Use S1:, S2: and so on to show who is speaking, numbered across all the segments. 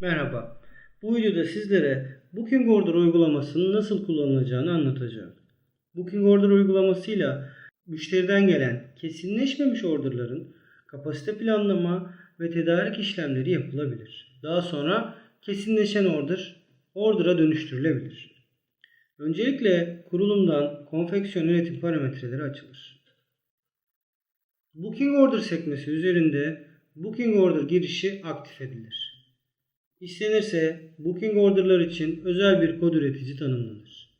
S1: Merhaba. Bu videoda sizlere Booking Order uygulamasının nasıl kullanılacağını anlatacağım. Booking Order uygulamasıyla müşteriden gelen kesinleşmemiş orderların kapasite planlama ve tedarik işlemleri yapılabilir. Daha sonra kesinleşen order order'a dönüştürülebilir. Öncelikle kurulumdan konfeksiyon üretim parametreleri açılır. Booking Order sekmesi üzerinde Booking Order girişi aktif edilir. İstenirse Booking Order'lar için özel bir kod üretici tanımlanır.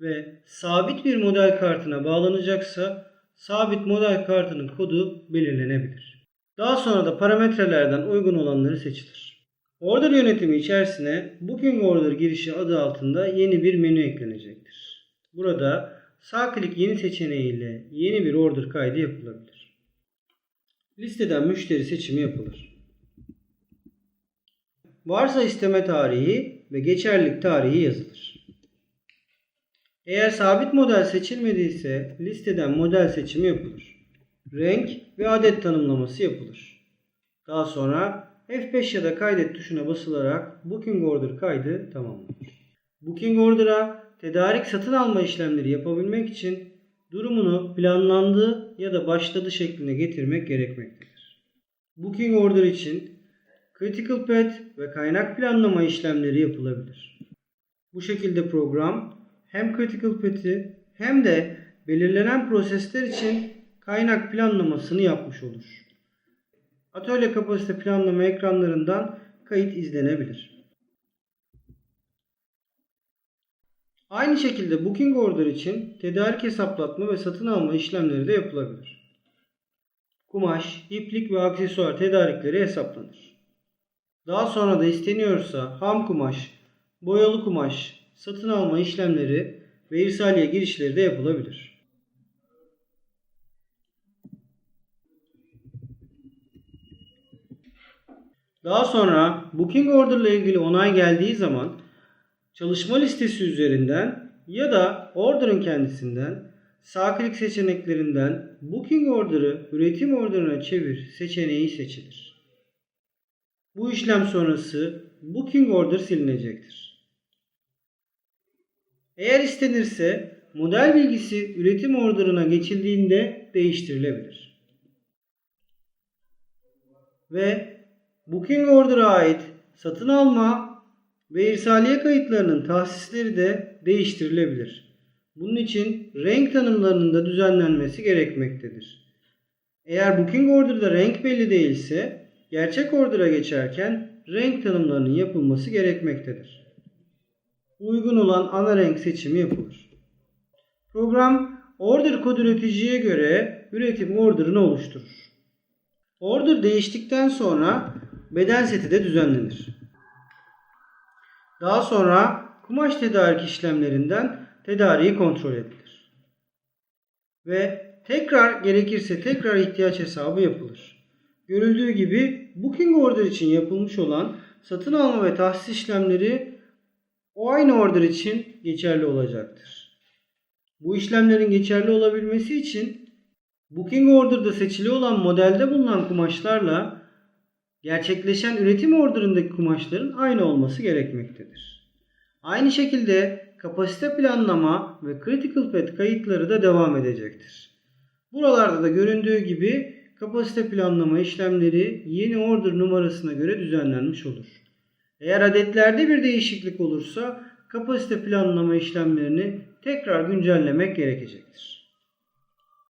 S1: Ve sabit bir model kartına bağlanacaksa sabit model kartının kodu belirlenebilir. Daha sonra da parametrelerden uygun olanları seçilir. Order yönetimi içerisine Booking Order girişi adı altında yeni bir menü eklenecektir. Burada sağ klik yeni seçeneğiyle yeni bir order kaydı yapılabilir. Listeden müşteri seçimi yapılır. Varsa isteme tarihi ve geçerlilik tarihi yazılır. Eğer sabit model seçilmediyse listeden model seçimi yapılır. Renk ve adet tanımlaması yapılır. Daha sonra F5 ya da kaydet tuşuna basılarak Booking Order kaydı tamamlanır. Booking Order'a tedarik satın alma işlemleri yapabilmek için durumunu planlandığı ya da başladı şekline getirmek gerekmektedir. Booking Order için Critical Path ve kaynak planlama işlemleri yapılabilir. Bu şekilde program hem Critical Path'i hem de belirlenen prosesler için kaynak planlamasını yapmış olur. Atölye kapasite planlama ekranlarından kayıt izlenebilir. Aynı şekilde Booking Order için tedarik hesaplatma ve satın alma işlemleri de yapılabilir. Kumaş, iplik ve aksesuar tedarikleri hesaplanır. Daha sonra da isteniyorsa ham kumaş, boyalı kumaş, satın alma işlemleri ve irsaliye girişleri de yapılabilir. Daha sonra Booking Order ile ilgili onay geldiği zaman çalışma listesi üzerinden ya da order'ın kendisinden sağ klik seçeneklerinden Booking Order'ı üretim orderına çevir seçeneği seçilir. Bu işlem sonrası Booking Order silinecektir. Eğer istenirse model bilgisi üretim orderına geçildiğinde değiştirilebilir. Ve Booking Order'a ait satın alma ve irsaliye kayıtlarının tahsisleri de değiştirilebilir. Bunun için renk tanımlarının da düzenlenmesi gerekmektedir. Eğer Booking Order'da renk belli değilse gerçek order'a geçerken renk tanımlarının yapılması gerekmektedir. Uygun olan ana renk seçimi yapılır. Program order kod üreticiye göre üretim order'ını oluşturur. Order değiştikten sonra beden seti de düzenlenir. Daha sonra kumaş tedarik işlemlerinden tedariği kontrol edilir. Ve tekrar gerekirse tekrar ihtiyaç hesabı yapılır. Görüldüğü gibi Booking Order için yapılmış olan satın alma ve tahsis işlemleri o aynı order için geçerli olacaktır. Bu işlemlerin geçerli olabilmesi için Booking Order'da seçili olan modelde bulunan kumaşlarla gerçekleşen üretim orderındaki kumaşların aynı olması gerekmektedir. Aynı şekilde kapasite planlama ve critical path kayıtları da devam edecektir. Buralarda da göründüğü gibi kapasite planlama işlemleri yeni order numarasına göre düzenlenmiş olur. Eğer adetlerde bir değişiklik olursa kapasite planlama işlemlerini tekrar güncellemek gerekecektir.